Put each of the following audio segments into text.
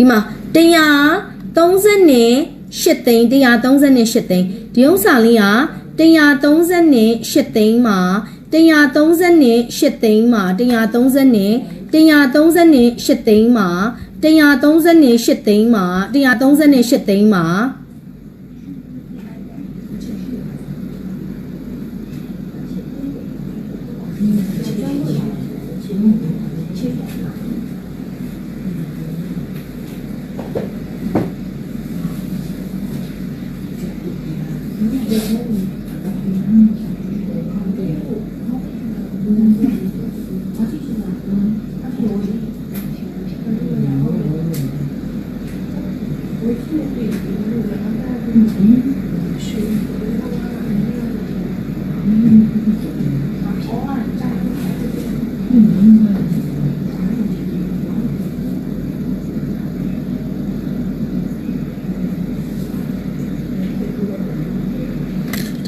ဒီမှာ138သိန်း138သိန်းဒီဥစ္စာလေးက138သိန်းမှာ138သိန်းမှာ130 138သိန်းမှာ138သိန်းမှာ138သိန်းမှာ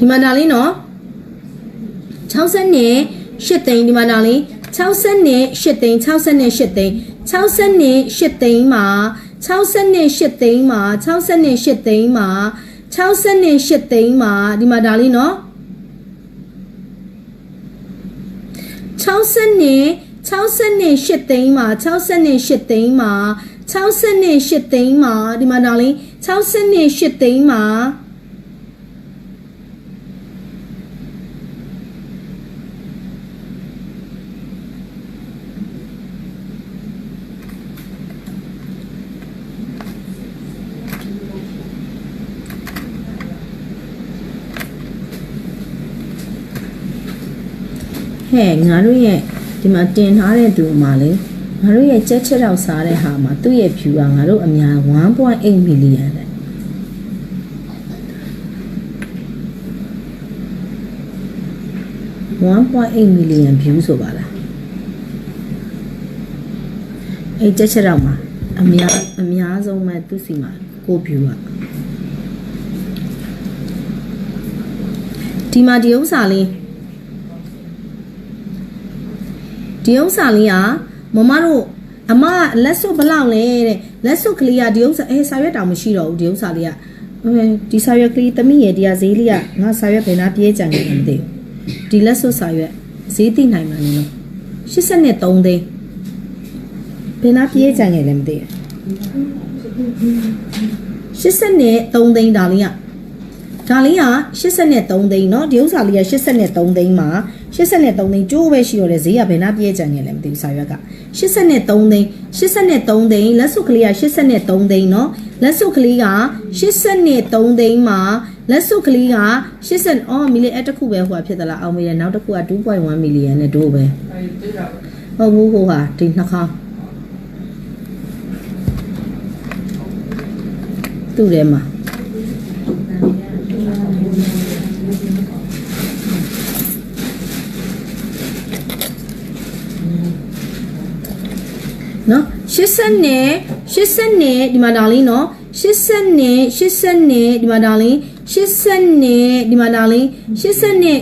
ဒီမှာဒါလေးနော်60နဲ့8သိန်းဒီမှာဒါလေး60နဲ့8သိန်း60နဲ့8သိန်း60နဲ့8သိန်းမှာ60နဲ့8သိန်းမှာ60နဲ့8သိန်းမှာ60နဲ့8သိန်းမှာဒီမှာဒါလေးနော်60နဲ့60နဲ့8သိန်းမှာ60နဲ့8သိန်းမှာ60နဲ့8သိန်းမှာဒီမှာဒါလေး60နဲ့8သိန်းမှာ ဟဲ့ငါတို့ရဲ့ဒီမှာတင်ထားတဲ့သူမှာလေငါတို့ရဲ့ကြက်ချက်တော့စားတဲ့ဟာမှာသူ့ရဲ့ view ကငါတို့အများ1.8 million တဲ့1.8 million view ဆိုပါလားအဲ့ကြက်ချက်တော့မှာအများအများဆုံးမဲ့သူစီမှာကို view อ่ะဒီမှာဒီဥစ္စာလေး ဒီဥစ္စာလေးကမမတို့အမကလက်စွပ်ဘလောက်လဲတဲ့လက်စွပ်ကလေးကဒီဥစ္စာအဲစာရွက်တောင်မရှိတော့ဘူးဒီဥစ္စာလေးကအဲဒီစာရွက်ကလေးတမိရဲ့တရားဈေးလေးကငါစာရွက်ဘယ်နာပြေးကြံနေလဲမသိဘူးဒီလက်စွပ်စာရွက်ဈေးသိနိုင်မှာနင်လို့83သိန်းဘယ်နာပြေးကြံနေလဲမသိဘူး83သိန်းဒါလေးကဒါလေးက83သိန်းเนาะဒီဥစ္စာလေးက83သိန်းမှာ 83သိန်းကျိုးပဲရှိတော့တယ်ဈေးကဘယ်နာပြည့်ကြံနေလဲမသိဘူးစာရွက်က83သိန်း83သိန်းလက်စုပ်ကလေးက83သိန်းเนาะလက်စုပ်ကလေးက83သိန်းမှာလက်စုပ်ကလေးက80အော်မီလီအတစ်ခုပဲဟိုဖြစ်သလားအောင်မရနောက်တစ်ခုက2.1မီလီယံနဲ့တို့ပဲဟုတ်ဘူးဟိုဟာဒီနှာခေါင်းသူ့ထဲမှာ နော်80နဲ့80နဲ့ဒီမှာဒါလေးနော်80နဲ့80နဲ့ဒီမှာဒါလေး80နဲ့ဒီမှာဒါလေး80နဲ့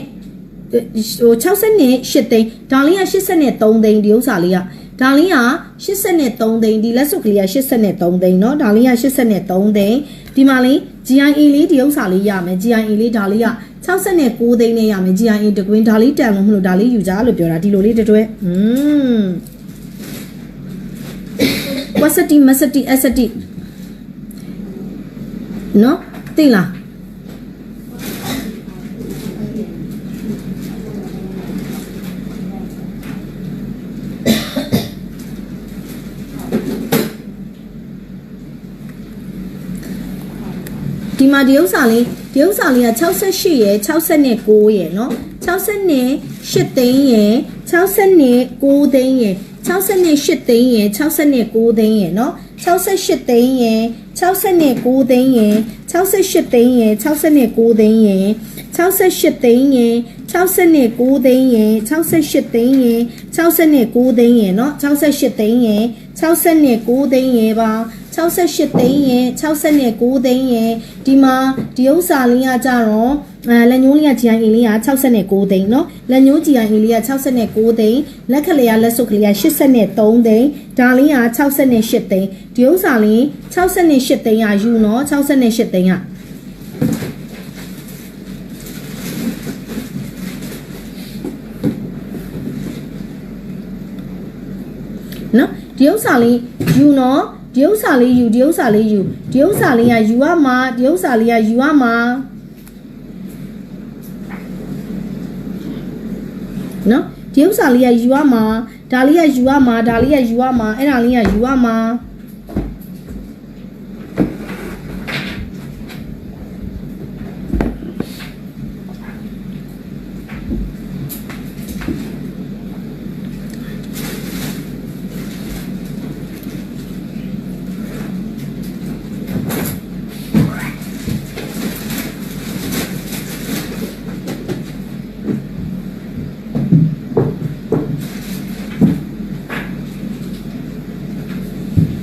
ဟို60နဲ့8သိန်းဒါလေးက80နဲ့3သိန်းဒီဥစ္စာလေးကဒါလေးက80နဲ့3သိန်းဒီလက်စုပ်ကလေးက80နဲ့3သိန်းเนาะဒါလေးက80နဲ့3သိန်းဒီမှာလေး GIA လေးဒီဥစ္စာလေးရမယ် GIA လေးဒါလေးက69သိန်းနဲ့ရမယ် GIA တကွင်းဒါလေးတန်လို့မလို့ဒါလေးယူကြလို့ပြောတာဒီလိုလေးတတွဲอืม ဝက်စတီမက်စတီအက်စတီနော်သိလားဒီမှာဒီဥစ္စာလေးဒီဥစ္စာလေးက68ရယ်69ရယ်နော်68သိန်းရယ်69သိန်းရယ်68သိန်းရယ် 68သိန်းရယ်69သိန်းရယ်နော်68သိန်းရယ်69သိန်းရယ်68သိန်းရယ်69သိန်းရယ် 68သိန်းရယ်69သိန်းရယ်68သိန်းရယ်69သိန်းရယ်နော်68သိန်းရယ် 69သိန်းရေပါ68သိန်းရေ69သိန်းရေဒီမှာဒီဥစ္စာလေးကကြတော့အဲလက်ညိုးလေးက GIA လေးက69သိန်းเนาะလက်ညိုး GIA လေးက69သိန်းလက်ကလေးကလက်စုပ်ကလေးက83သိန်းဒါလေးက68သိန်းဒီဥစ္စာလေး68သိန်းကယူเนาะ68သိန်းက နော်ဒီဥစ္စာလေးယူနော်ဒီဥစ္စာလေးယူဒီဥစ္စာလေးယူဒီဥစ္စာလေးကယူရမှာဒီဥစ္စာလေးကယူရမှာနော်ဒီဥစ္စာလေးကယူရမှာဒါလေးကယူရမှာဒါလေးကယူရမှာအဲ့ဒါလေးကယူရမှာ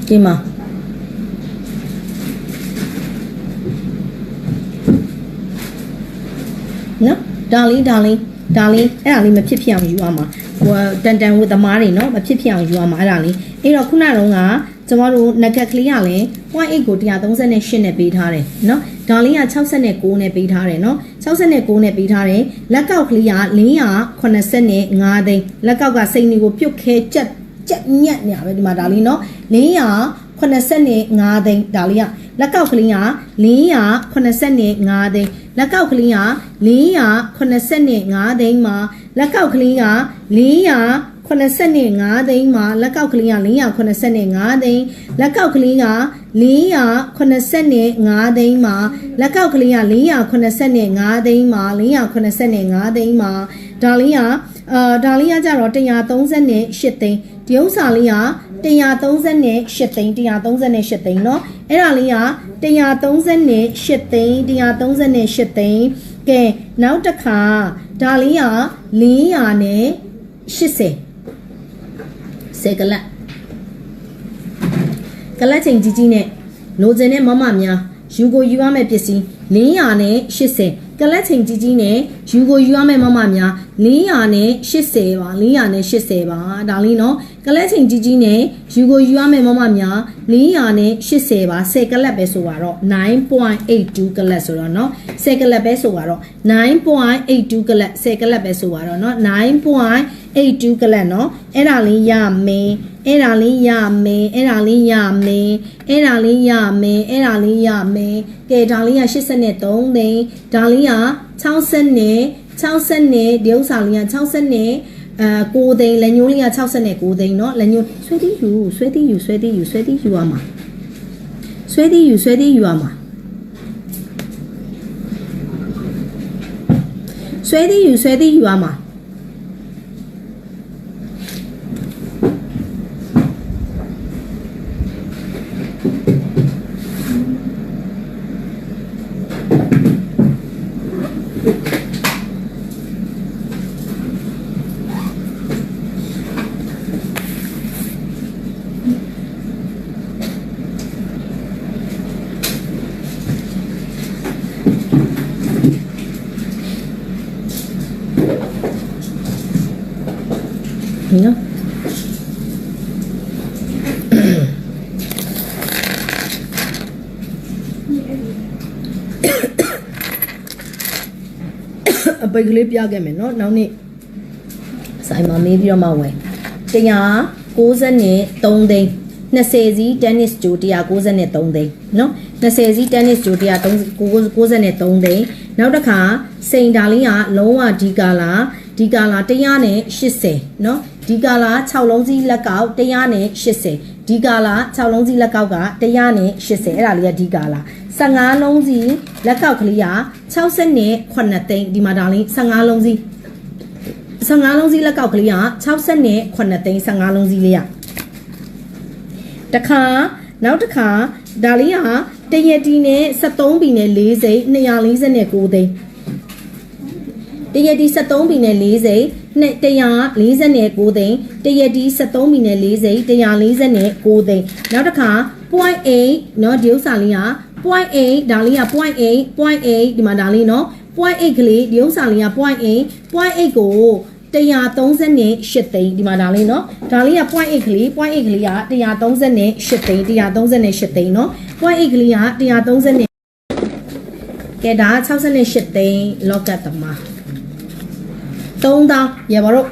ဒီမှာနော်ဒါလေးဒါလေးဒါလေးအဲ့ဒါလေးမဖြစ်ဖြစ်အောင်ယူရမှာဟိုတန်တန်ဝတ်သမားတွေနော်မဖြစ်ဖြစ်အောင်ယူရမှာအဲ့ဒါလေးအဲ့တော့ခုနတုန်းကကျမတို့နဂက်ကလေးကလည်း0.8ကို138နဲ့ပေးထားတယ်နော်ဒါလေးက69နဲ့ပေးထားတယ်နော်69နဲ့ပေးထားတယ်လက်ကောက်ကလေးက485သိန်းလက်ကောက်ကစိန်တွေကိုပြုတ်ခဲကြက် ကြက်ညက်နေရပဲဒီမှာဒါလေးနော်485သိန်းဒါလေးကလက်ကောက်ကလေးက485သိန်းလက်ကောက်ကလေးက485သိန်းမှာလက်ကောက်ကလေးက485သိန်းမှာလက်ကောက်ကလေးက485သိန်းလက်ကောက်ကလေးက485သိန်းမှာလက်ကောက်ကလေးက485သိန်းမှာ485သိန်းမှာဒါလေးကအာဒါလေးကကြတော့138သိန်း ဒီဥစ္စာလေးက138သိန်း138သိန်းเนาะအဲ့ဒါလေးက138သိန်း138သိန်းကဲနောက်တစ်ခါဒါလေးက400နဲ့80ဆယ်ကလတ်ကလတ်ချိန်ကြီးကြီးနဲ့လိုချင်တဲ့မမများယူကိုယူရမယ့်ပစ္စည်း400နဲ့80ကလတ်ချိန်ကြီးကြီးနဲ့ ယူကိုယူရမယ့်မမများ400နဲ့80ပါ400နဲ့80ပါဒါလေးနော်ကလက်ချိန်ကြီးကြီးနဲ့ယူကိုယူရမယ့်မမများ400နဲ့80ပါ10ကလက်ပဲဆိုပါတော့9.82ကလက်ဆိုတော့နော်10ကလက်ပဲဆိုပါတော့9.82ကလက်10ကလက်ပဲဆိုပါတော့နော်9.82ကလက်နော်အဲ့ဒါလေးရမယ်အဲ့ဒါလေးရမယ်အဲ့ဒါလေးရမယ်အဲ့ဒါလေးရမယ်အဲ့ဒါလေးရမယ်ကဲဒါလေးက83သိန်းဒါလေးက 60နဲ့60နဲ့ဒီဥစ္စာလေးက60နဲ့အဲ9သိန်းလက်ညိုးလေးက69သိန်းเนาะလက်ညိုးဆွဲသီးယူဆွဲသီးယူဆွဲသီးယူဆွဲသီးယူရမှာဆွဲသီးယူဆွဲသီးယူရမှာဆွဲသီးယူဆွဲသီးယူရမှာ နော်အပိတ်ကလေးပြခဲ့မယ်နော်နောက်နေ့ဆိုင်မှာမေးပြီးတော့မှဝယ်193သိန်း20စီး tennis ဂျို193သိန်းနော်20စီး tennis ဂျို193သိန်းနောက်တစ်ခါစိန်ဒါလေးကလုံးဝဒီကာလာ ဒီကာလာ180နော်ဒီကာလာ6လုံးစီးလက်ကောက်180ဒီကာလာ6လုံးစီးလက်ကောက်က180အဲ့ဒါလေးကဒီကာလာ15လုံးစီးလက်ကောက်ကလေးက68သိန်းဒီမှာဒါလေး15လုံးစီး15လုံးစီးလက်ကောက်ကလေးက68သိန်း15လုံးစီးလေးရတခါနောက်တစ်ခါဒါလေးကတရက်တီနဲ့73ဘီနဲ့4စိတ်249သိန်းတတ ရက်တီ73ဘီနဲ့4စိတ်နဲ့149သိန်းတရက်တီ73ဘီနဲ့4စိတ်149သိန်းနောက်တစ်ခါ0.8เนาะဒီဥစ္စာလေးက0.8ဒါလေးက0.8 0.8ဒီမှာဒါလေးเนาะ0.8ကလေးဒီဥစ္စာလေးက0.8 0.8ကို138သိန်းဒီမှာဒါလေးเนาะဒါလေးက0.8ကလေး0.8ကလေးက138သိန်း138သိန်းเนาะ0.8ကလေးက130ကဲဒါက68သိန်းလောကတ်သမား 3000ရပါတော့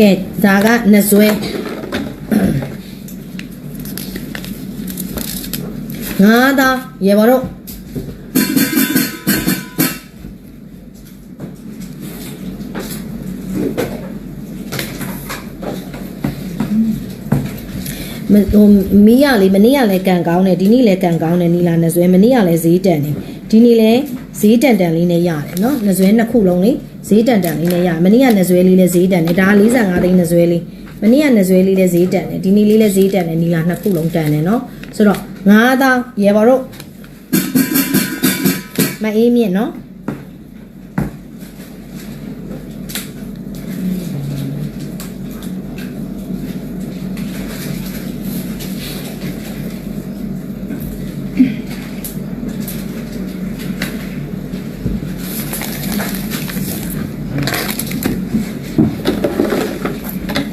ကဲဒါကနှစ် ငါသားရေဘော်တို့မဟိုမီးရလေမနေ့ကလည်းကန်ကောင်းတယ်ဒီနေ့လည်းကန်ကောင်းတယ်နီလာနှစွဲမနေ့ကလည်းဈေးတန်တယ်ဒီနေ့လည်းဈေးတန်တန်လေးနဲ့ရတယ်နော်နှစွဲနှစ်ခုလုံးလေဈေးတန်တန်လေးနဲ့ရမနေ့ကနှစွဲလေးလည်းဈေးတန်တယ်ဒါ45သိန်းနှစွဲလေးမနေ့ကနှစွဲလေးလည်းဈေးတန်တယ်ဒီနေ့လေးလည်းဈေးတန်တယ်နီလာနှစ်ခုလုံးတန်တယ်နော် ဆိုတော့9000ရေဘော်တို့မအေးမြင့်နော်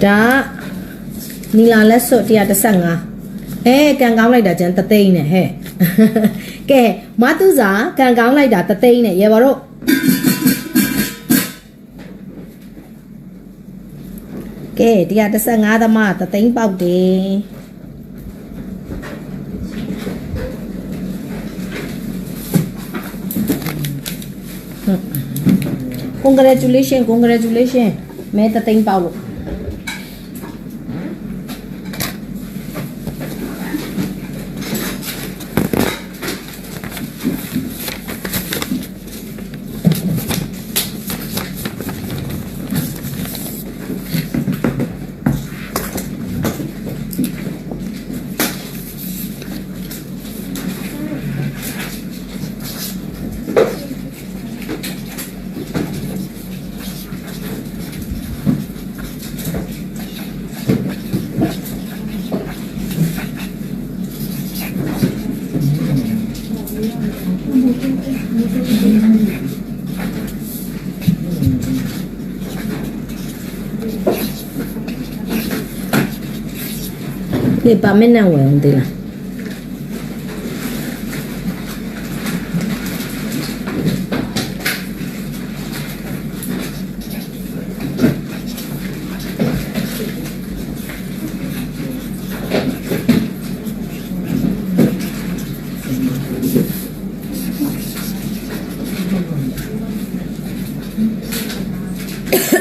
ဒါနီလာလက်စွပ်135 အဲကန်ကောင်းလိုက်တာကျန်တသိန်းနဲ့ဟဲ့ကဲမတုစာကန်ကောင်းလိုက်တာတသိန်းနဲ့ရေပါတော့ကဲ135သမားတသိန်းပေါက်တယ်ဟွန်း congratulation congratulation မဲတသိန်းပေါက်လို့ဒီပါမနဲ့ဝ င်အောင်ဒီလားရော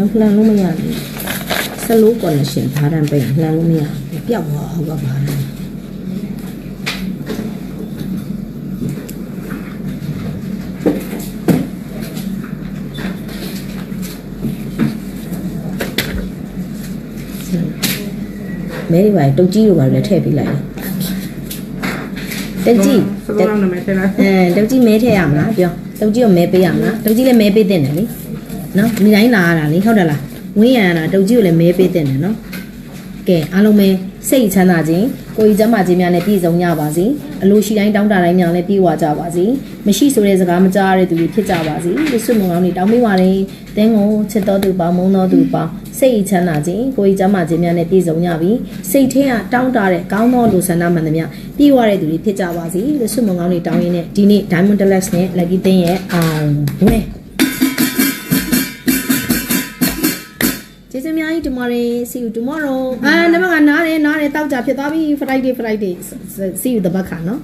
က်လှမ်းလို့မရဘူးဆလိုးကော်နရှင်ထားတယ်ပြင်လှမ်းလို့မရဘူးပျောက်သွားအောင်ကပါလဲမဲရီပါတုတ်ကြီးတို့ပါလည်းထည့်ပေးလိုက်တယ်တုတ်ကြီးစကောင်းနာမည်ထည့်လိုက်အဲတုတ်ကြီးမဲထည့်ရမလားပြောတုတ်ကြီးကိုမဲပေးရမလားတုတ်ကြီးလည်းမဲပေးတင်တယ်လေ နော်ဒီတိုင်းလာရတာလေဟုတ်တယ်လားဝင်းရံရတာတုတ်ကြီးကိုလည်းမဲပေးတင်တယ်နော်ကဲအားလုံးပဲစိတ်ချမ်းသာခြင်းကိုယ်ကြီးကျမ်းမာခြင်းများနဲ့ပြည့်စုံကြပါစေအလိုရှိတိုင်းတောင်းတတိုင်းများလည်းပြည့်ဝကြပါစေမရှိဆိုတဲ့စကားမကြားရတဲ့သူတွေဖြစ်ကြပါစေဒီစွတ်မုံကောင်းတွေတောင်းပေးပါရင်တင်းကိုချစ်တော်သူပေါင်းမုန်းတော်သူပေါင်းစိတ်ချမ်းသာခြင်းကိုယ်ကြီးကျမ်းမာခြင်းများနဲ့ပြည့်စုံကြပြီစိတ်ထဲကတောင်းတတဲ့ကောင်းသောလူဆန္ဒမှန်သမျှပြည့်ဝတဲ့သူတွေဖြစ်ကြပါစေဒီစွတ်မုံကောင်းတွေတောင်းရင်းနဲ့ဒီနေ့ Diamond Deluxe နဲ့ Lucky တင်းရဲ့အောင်ဝ င်ကျေးဇူးအများကြီးတင်ပါတယ် see you tomorrow အာနမကနားတယ်နားတယ်တောက်ကြဖြစ်သွားပြီ friday friday see you တပတ်ခါနော်